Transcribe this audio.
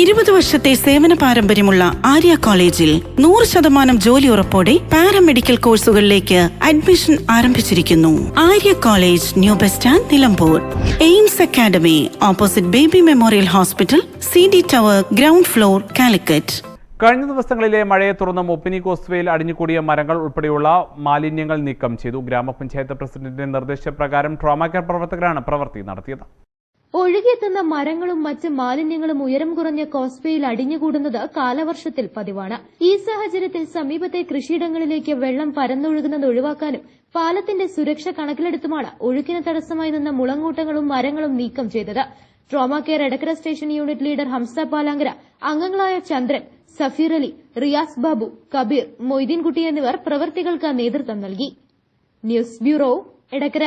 ഇരുപത് വർഷത്തെ സേവന പാരമ്പര്യമുള്ള ആര്യ കോളേജിൽ നൂറ് ശതമാനം ജോലി ഉറപ്പോടെ പാരാമെഡിക്കൽ കോഴ്സുകളിലേക്ക് അഡ്മിഷൻ ആരംഭിച്ചിരിക്കുന്നു. Arya college new bus stand Nilambur. AIMS academy opposite baby memorial hospital C D tower ground floor Calicut. കഴിഞ്ഞ ദിവസങ്ങളിലെ മഴയെ തുടർന്ന് മുപ്പിനി കോസ്വയിൽ അടിഞ്ഞുകൂടിയ മരങ്ങൾ ഉൾപ്പെടെയുള്ള മാലിന്യങ്ങൾ നീക്കം ചെയ്തു. ഗ്രാമപഞ്ചായത്ത് പ്രസിഡന്റിന്റെ നിർദ്ദേശപ്രകാരം ട്രോമാ കെയർ പ്രവർത്തകരാണ് പ്രവൃത്തി നടത്തിയത്. ഒഴുകിയെത്തുന്ന മരങ്ങളും മറ്റ് മാലിന്യങ്ങളും ഉയരം കുറഞ്ഞ കോസ്വേയിൽ അടിഞ്ഞുകൂടുന്നത് കാലവർഷത്തിൽ പതിവാണ്. ഈ സാഹചര്യത്തിൽ സമീപത്തെ കൃഷിയിടങ്ങളിലേക്ക് വെള്ളം പരന്നൊഴുകുന്നത് ഒഴിവാക്കാനും പാലത്തിന്റെ സുരക്ഷ കണക്കിലെടുത്തുമാണ് ഒഴുക്കിന് തടസ്സമായി നിന്ന മുളങ്കൂട്ടങ്ങളും മരങ്ങളും നീക്കം ചെയ്തത്. Trauma care Edakkara station unit leader Hamsa Palankara അംഗങ്ങളായ ചന്ദ്രൻ സഫീർ അലി റിയാസ് ബാബു കബീർ മൊയ്തീൻകുട്ടി എന്നിവർ പ്രവർത്തികൾക്ക് നേതൃത്വം നൽകി. News bureau Edakkara.